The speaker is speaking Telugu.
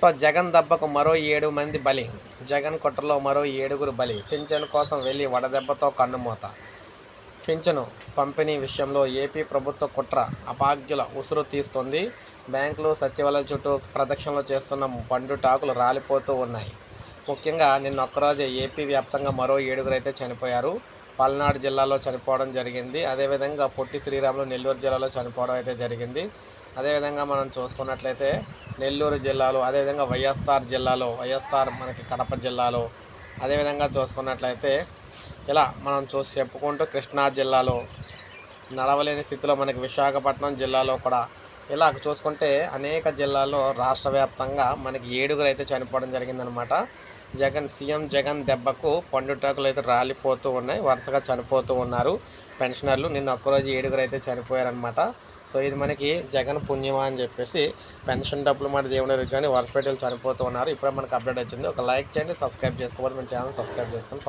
సో జగన్ దెబ్బకు మరో ఏడు మంది బలి. జగన్ కుట్రలో మరో ఏడుగురు బలి. పింఛన్ కోసం వెళ్ళి వడదెబ్బతో కన్నుమూత. పింఛను పంపిణీ విషయంలో ఏపీ ప్రభుత్వ కుట్ర అపాగ్యుల ఉసురు తీస్తుంది. బ్యాంకులు సచివాలయం చుట్టూ ప్రదక్షిణలు చేస్తున్న పండుటాకులు రాలిపోతూ ఉన్నాయి. ముఖ్యంగా నిన్న ఒక్కరోజు ఏపీ వ్యాప్తంగా మరో ఏడుగురు అయితే చనిపోయారు. పల్నాడు జిల్లాలో చనిపోవడం జరిగింది. అదేవిధంగా పొట్టి శ్రీరాములు నెల్లూరు జిల్లాలో చనిపోవడం అయితే జరిగింది. అదేవిధంగా మనం చూసుకున్నట్లయితే నెల్లూరు జిల్లాలో అదేవిధంగా వైఎస్ఆర్ జిల్లాలో వైఎస్ఆర్ మనకి కడప జిల్లాలో అదేవిధంగా చూసుకున్నట్లయితే ఇలా మనం చూసి చెప్పుకుంటూ కృష్ణా జిల్లాలో నడవలేని స్థితిలో మనకి విశాఖపట్నం జిల్లాలో కూడా ఇలా చూసుకుంటే అనేక జిల్లాల్లో రాష్ట్ర వ్యాప్తంగా మనకి ఏడుగురు అయితే చనిపోవడం జరిగిందనమాట జగన్ సీఎం జగన్ దెబ్బకు పండుటాకులు అయితే రాలిపోతూ ఉన్నాయి వరుసగా చనిపోతూ ఉన్నారు. పెన్షనర్లు నిన్న ఒక్కరోజు ఏడుగురు అయితే చనిపోయారనమాట సో ఇది మనకి జగన్ పుణ్యమా అని చెప్పేసి పెన్షన్ డబ్బులు మన దేవుని కానీ వరుస చనిపోతూ ఉన్నారు. ఇప్పుడే మనకు అప్డేట్ వచ్చింది. ఒక లైక్ చేయండి సబ్స్క్రైబ్ చేసుకోవాలి. మన ఛానల్ సబ్స్క్రైబ్ చేసుకొని